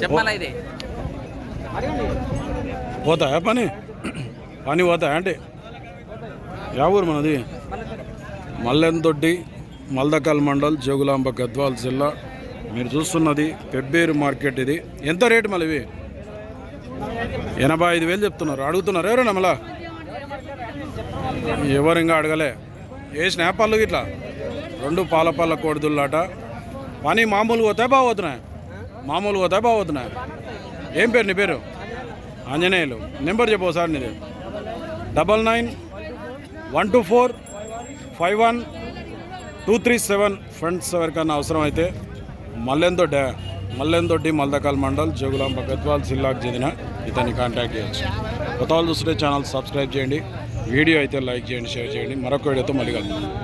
చెప్పాలా ఇది? పోతాయా పని? పని పోతాయా అంటే? యా ఊరు మనది? మల్లెందొడ్డి మల్దకల్ మండల్ జోగులాంబ గద్వాల్ జిల్లా. మీరు చూస్తున్నది పెబ్బేరు మార్కెట్ ఇది. ఎంత రేటు మళ్ళీ ఇవి? ఎనభై ఐదు వేలు చెప్తున్నారు. అడుగుతున్నారు ఎవరైనా మళ్ళా? ఎవరు ఇంకా అడగలే. ఏ స్నాపాలు ఇట్లా రెండు పాల పళ్ళ కోడిదుల్లాట పని మామూలు పోతాయి బాగోతున్నాయి మామూలుగా మామూలు పోతాయి ఏం పేరు నీ పేరు? ఆంజనేయులు. నెంబర్ చెప్పు సార్ నీది. Double nine one two four five one two three seven. Friends ఎవరికైనా అవసరం అయితే మల్లెందొడ్డ మల్లెందొడ్డి మల్దకాల్ మండల్ జోగులాంబ గద్వాల్ జిల్లాకు చెందిన ఇతన్ని కాంటాక్ట్ చేయొచ్చు. కొత్త వాళ్ళు చూస్తుంటే ఛానల్ సబ్స్క్రైబ్ చేయండి. వీడియో అయితే లైక్ చేయండి షేర్ చేయండి. మరొక వీడియోతో మళ్ళీ కలుగుతాం